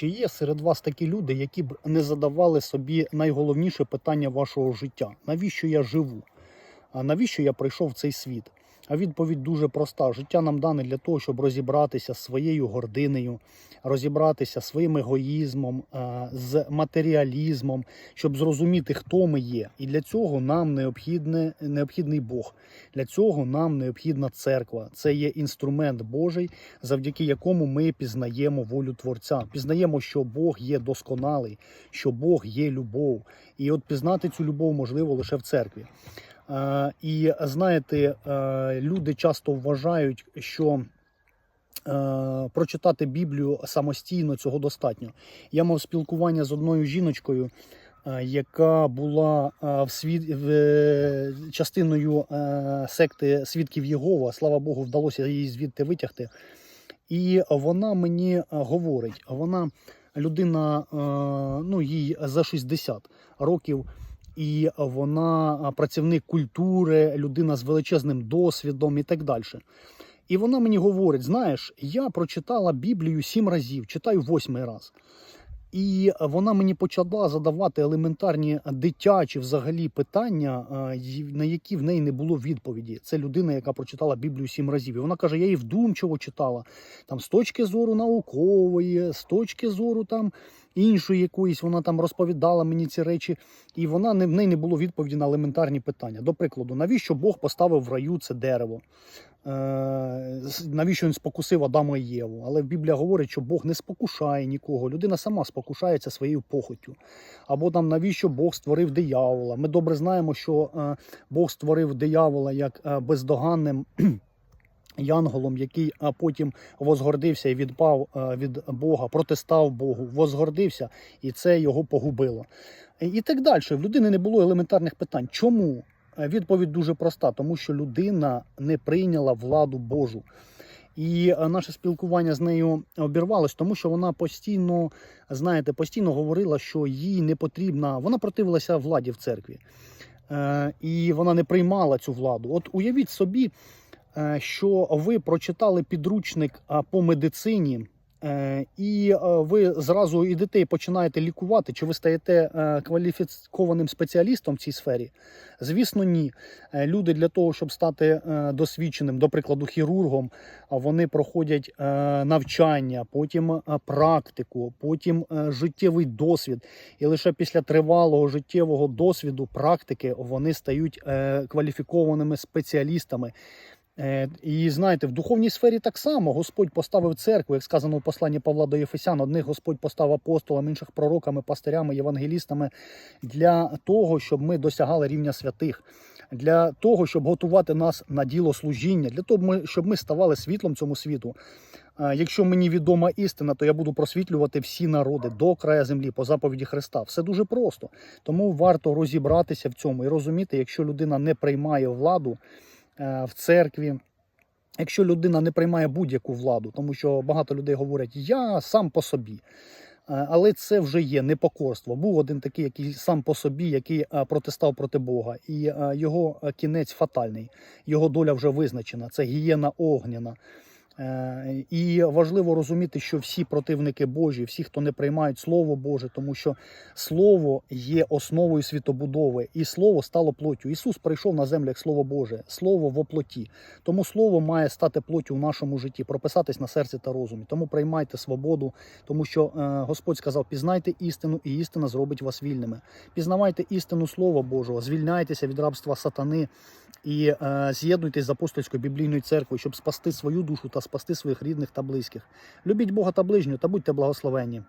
Чи є серед вас такі люди, які б не задавали собі найголовніше питання вашого життя? Навіщо я живу? А навіщо я прийшов в цей світ? А відповідь дуже проста: життя нам дане для того, щоб розібратися з своєю гординею, розібратися зі своїм егоїзмом, е, з матеріалізмом, щоб зрозуміти, хто ми є. І для цього нам необхідне, необхідний Бог. Для цього нам необхідна церква. Це є інструмент Божий, завдяки якому ми пізнаємо волю Творця. Пізнаємо, що Бог є досконалий, що Бог є любов. І от пізнати цю любов можливо лише в церкві. Е, І знаєте, е, люди часто вважають, що е, прочитати Біблію самостійно цього достатньо. Я мав спілкування з одною жіночкою, яка була в світ в, частиною секти свідків Єгова. Слава Богу, вдалося її звідти витягти. І вона мені говорить, вона людина, ну їй за 60 років, і вона працівник культури, людина з величезним досвідом і так далі. І вона мені говорить: знаєш, я прочитала Біблію сім разів, читаю восьмий раз. І вона мені почала задавати елементарні дитячі взагалі питання, на які в неї не було відповіді. Це людина, яка прочитала Біблію сім разів. І вона каже: я її вдумчиво читала там з точки зору наукової, з точки зору там іншої якоїсь. Вона там розповідала мені ці речі, і вона в неї не було відповіді на елементарні питання. До прикладу, навіщо Бог поставив в раю це дерево? Е, навіщо він спокусив Адама і Єву? Але Біблія говорить, що Бог не спокушає нікого. Людина сама спокушається своєю похоттю. Або там навіщо Бог створив диявола? Ми добре знаємо, що е, Бог створив диявола як е, бездоганним. Янголом, який а потім возгордився і відпав е, від Бога, протистав Богу, возгордився, і це його погубило. І- так далі. В людини не було елементарних питань. Чому? Е, Відповідь дуже проста, тому що людина не прийняла владу Божу. І е, наше спілкування з нею обірвалось, тому що вона постійно, знаєте, постійно говорила, що їй не потрібна, вона противилася владі в церкві. І вона не приймала цю владу. От уявіть собі, що ви прочитали підручник по медицині. е, І е, ви зразу і починаєте лікувати, чи ви стаєте е, кваліфікованим спеціалістом в цій сфері? Звісно, ні. Е, Люди для того, щоб стати е, досвідченим, до прикладу, хірургом, вони проходять е, навчання, потім е, практику, потім е, життєвий досвід. І лише після тривалого життєвого досвіду, практики, вони стають е, кваліфікованими спеціалістами. Е, І знаєте, в духовній сфері так само Господь поставив церкву, як сказано в посланні Павла до Єфесян. Одних Господь поставив апостолами, інших пророками, пастирями, євангелістами для того, щоб ми досягали рівня святих, для того, щоб готувати нас на діло служіння, для того, щоб ми ставали світлом цьому світу. Е, Якщо мені відома істина, то я буду просвітлювати всі народи до края землі по заповіді Христа. Все дуже просто. Тому варто розібратися в цьому і розуміти, якщо людина не приймає владу в церкві. Якщо людина не приймає будь-яку владу, тому що багато людей говорять, я сам по собі. Е, Але це вже є непокорство. Був один такий, який сам по собі, який е, протистав проти Бога, і е, його е, кінець фатальний, його доля вже визначена. Це гієна огняна. Е, І важливо розуміти, що всі противники Божі, всі, хто не приймають Слово Боже, тому що Слово є основою світобудови, і Слово стало плоттю. Ісус прийшов на землю як Слово Боже, Слово в оплоті. Тому Слово має стати плоттю в нашому житті, прописатись на серці та розумі. Тому приймайте свободу, тому що е, Господь сказав: пізнайте істину, і істина зробить вас вільними. Пізнавайте істину Слова Божого, звільняйтеся від рабства сатани і е, з'єднуйтесь з апостольською біблійною церквою, щоб спасти свою душу та спасти своїх рідних та близьких. Любіть Бога та ближнього та будьте благословенні.